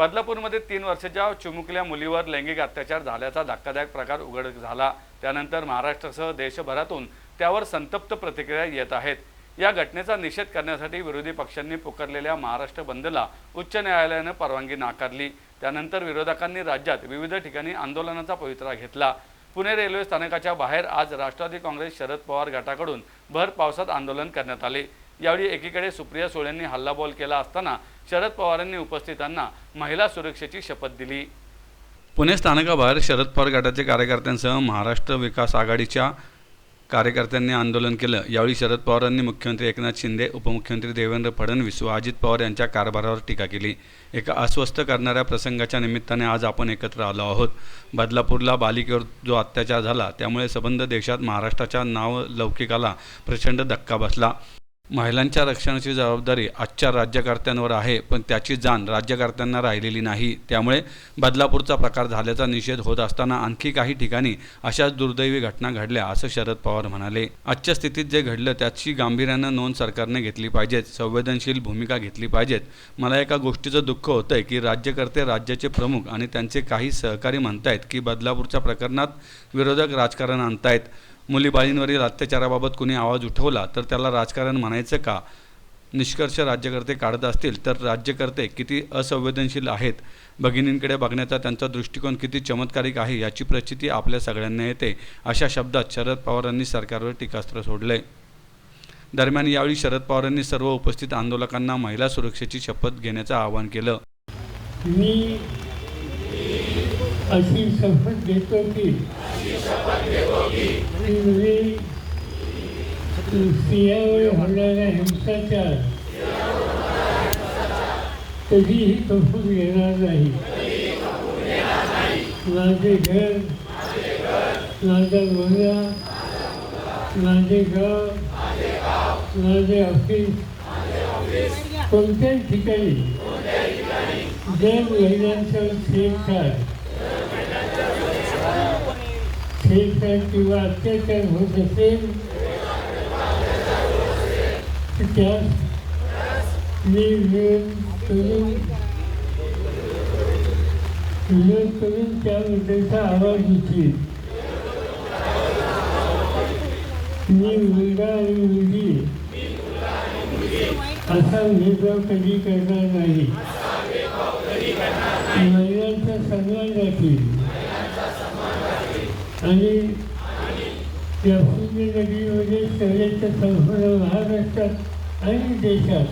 बदलापूरमध्ये तीन वर्षाच्या चिमुकल्या मुलीवर लैंगिक अत्याचार झाल्याचा धक्कादायक प्रकार उघड झाला. त्यानंतर महाराष्ट्रासह देशभरातून त्यावर संतप्त प्रतिक्रिया येत आहेत. या घटनेचा निषेध करण्यासाठी विरोधी पक्षांनी पुकारलेल्या महाराष्ट्र बंदला उच्च न्यायालयानं परवानगी नाकारली. त्यानंतर विरोधकांनी राज्यात विविध ठिकाणी आंदोलनाचा पवित्रा घेतला. पुणे रेल्वे स्थानकाच्या बाहेर आज राष्ट्रवादी काँग्रेस शरद पवार गटाकडून भर पावसात आंदोलन करण्यात आले. यावेळी एकीकडे सुप्रिया सुळेंनी हल्लाबोल केला असताना शरद पवारांनी उपस्थितांना महिला सुरक्षेची शपथ दिली. पुणे स्थानकाबाहेर शरद पवार गटाच्या कार्यकर्त्यांसह महाराष्ट्र विकास आघाडीच्या कार्यकर्त्यांनी आंदोलन केलं. यावेळी शरद पवारांनी मुख्यमंत्री एकनाथ शिंदे उपमुख्यमंत्री देवेंद्र फडणवीस व अजित पवार यांच्या कारभारावर टीका केली. एका अस्वस्थ करणाऱ्या प्रसंगाच्या निमित्ताने आज आपण एकत्र आलो आहोत. बदलापूरला बालिकेवर जो अत्याचार झाला त्यामुळे संबंध देशात महाराष्ट्राच्या नाव लौकिकाला प्रचंड धक्का बसला. महिलांच्या रक्षणाची जबाबदारी आजच्या राज्यकर्त्यांवर आहे पण त्याची जाण राज्यकर्त्यांना राहिलेली नाही. त्यामुळे बदलापूरचा प्रकार झाल्याचा निषेध होत असताना आणखी काही ठिकाणी अशाच दुर्दैवी घटना घडल्या असं शरद पवार म्हणाले. आजच्या स्थितीत जे घडलं त्याची गांभीर्यानं नोंद सरकारने घेतली पाहिजेत संवेदनशील भूमिका घेतली पाहिजेत. मला एका गोष्टीचं दुःख होतं आहे की राज्यकर्ते राज्याचे प्रमुख आणि त्यांचे काही सहकारी म्हणतायत की बदलापूरच्या प्रकरणात विरोधक राजकारण आणतायत. मुलीबाळींवरील अत्याचाराबाबत कुणी आवाज उठवला तर त्याला राजकारण म्हणायचं का? निष्कर्ष राज्यकर्ते काढत असतील तर राज्यकर्ते किती असंवेदनशील आहेत? भगिनींकडे बघण्याचा त्यांचा दृष्टिकोन किती चमत्कारिक आहे याची प्रचिती आपल्या सगळ्यांना येते अशा शब्दात शरद पवारांनी सरकारवर टीकास्त्र सोडले दरम्यान यावेळी शरद पवारांनी सर्व उपस्थित आंदोलकांना महिला सुरक्षेची शपथ घेण्याचं आवाहन केलं. मी अशी शपथ घेतो की स्त्रियावर होणारा हिंसाचार कधीही खपून घेणार नाही। माझे घर माझा मुलगा माझे गाव माझे ऑफ़िस कोणत्याही ठिकाणी जर महिलांचा छेडछाड छेडछाड किंवा अत्याचार होत असेल तर त्यास मी विरोध करून विरोध करून त्याबद्दलचा आवाज उचलेन मी मुलगा आणि मुलगी असा भेदभाव कधी करणार नाही। महिलांचा सन्मान राखील आणि या पुण्यनगरीमध्ये शहराच्या संपूर्ण महाराष्ट्रात आणि देशात.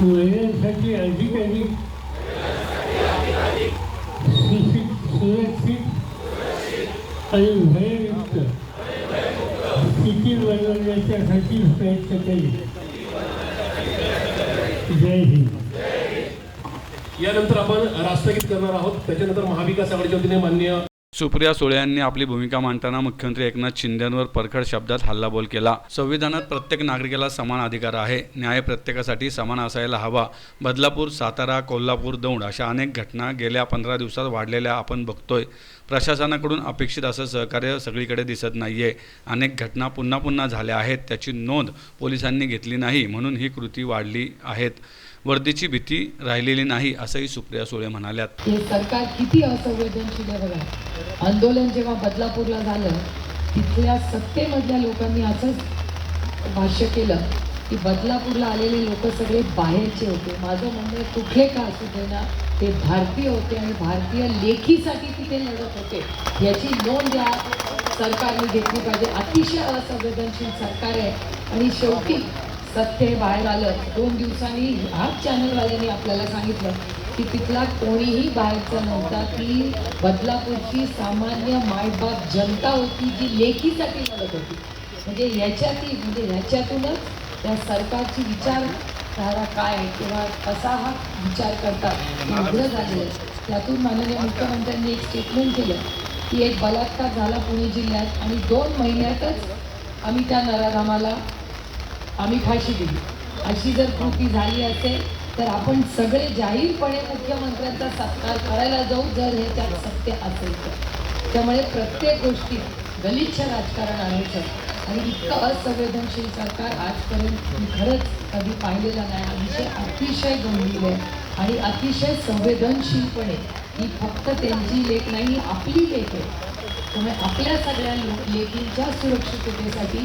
महिलांसाठी अधिक अधिक सुरक्षित आणि भययुक्त स्थिती बनवण्याच्यासाठी प्रयत्न करेल जय हिंद. यानंतर आपण राष्ट्रगीत करणार आहोत. त्याच्यानंतर महाविकास आघाडीच्या वतीने मान्य सुप्रिया सुळे यांनी आपली भूमिका मांडताना मुख्यमंत्री एकनाथ शिंदेंवर परखड शब्दात हल्लाबोल केला. संविधानात प्रत्येक नागरिकाला समान अधिकार आहे. न्याय प्रत्येकासाठी समान असायला हवा. बदलापूर सातारा कोल्हापूर दौंड अशा अनेक घटना गेल्या पंधरा दिवसात वाढलेल्या आपण बघतोय. प्रशासनाकडून अपेक्षित असं सहकार्य सगळीकडे दिसत नाहीये. अनेक घटना पुन्हा पुन्हा झाल्या आहेत. त्याची नोंद पोलिसांनी घेतली नाही म्हणून ही कृती वाढली आहेत. वर्दीची भीती राहिलेली नाही असंही सुप्रिया सुळे म्हणाल्यात. हे सरकार किती असंवेदनशील आहे बघा. आंदोलन जेव्हा बदलापूरला झालं तिथल्या सत्तेमधल्या लोकांनी असंच भाष्य केलं की बदलापूरला आलेले लोक सगळे बाहेरचे होते. माझं म्हणणं आहे, कुठले का असू दे ना ते भारतीय होते आणि भारतीय लेखीसाठी तिथे लढत होते. याची नोंद या सरकारने घेतली पाहिजे. अतिशय असंवेदनशील सरकार आहे. आणि शेवटी सत्य बाहेर आलं. दोन दिवसांनी ह्याच चॅनलवाल्यांनी आपल्याला सांगितलं की तिथला कोणीही बाहेरचा नव्हता ती बदलापूरची सामान्य मायबाप जनता होती जी लेखीसाठी लढत होती. म्हणजे याच्यातही म्हणजे ह्याच्यातूनच त्या सरकारची विचारधारा काय आहे किंवा कसा हा विचार करतात उघडं झालेलं त्यातून माननीय मुख्यमंत्र्यांनी एक स्टेटमेंट केलं की एक बलात्कार झाला पुणे जिल्ह्यात आणि दोन महिन्यातच आम्ही त्या नराधामाला आम्ही फाशी दिली. अशी जर कृती झाली असेल तर आपण सगळे जाहीरपणे मुख्यमंत्र्यांचा सत्कार करायला जाऊ जर हे त्यात सत्य असेल तर. त्यामुळे प्रत्येक गोष्टीत गलिच्छ राजकारण आणायचं आणि इतकं असंवेदनशील सरकार आजपर्यंत मी खरंच कधी पाहिलेलं नाही. हा विषय अतिशय गंभीर आहे. आणि अतिशय संवेदनशीलपणे ही फक्त त्यांची लेख नाही ही आपली लेख आहे. त्यामुळे आपल्या सगळ्या लेखींच्या सुरक्षिततेसाठी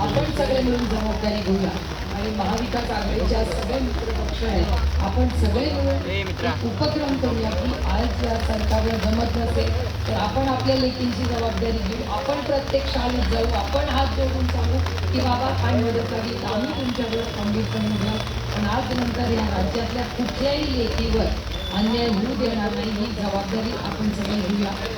आपण सगळे मिळून जबाबदारी घेऊया. आणि महाविकास आघाडीच्या सगळे मित्रपक्ष आहेत आपण सगळे मिळून उपक्रम करूया की आज या सरकारला जमत नसेल तर आपण आपल्या लेखींची जबाबदारी घेऊ. आपण प्रत्येक शाळेत जाऊ आपण हात जोडून सांगू की बाबा काय मदत लागली आम्ही तुमच्याबरोबर खंबीरपणे. पण आज नंतर या राज्यातल्या कुठल्याही लेखीवर अन्याय होऊ देणार नाही ही जबाबदारी आपण सगळे घेऊया.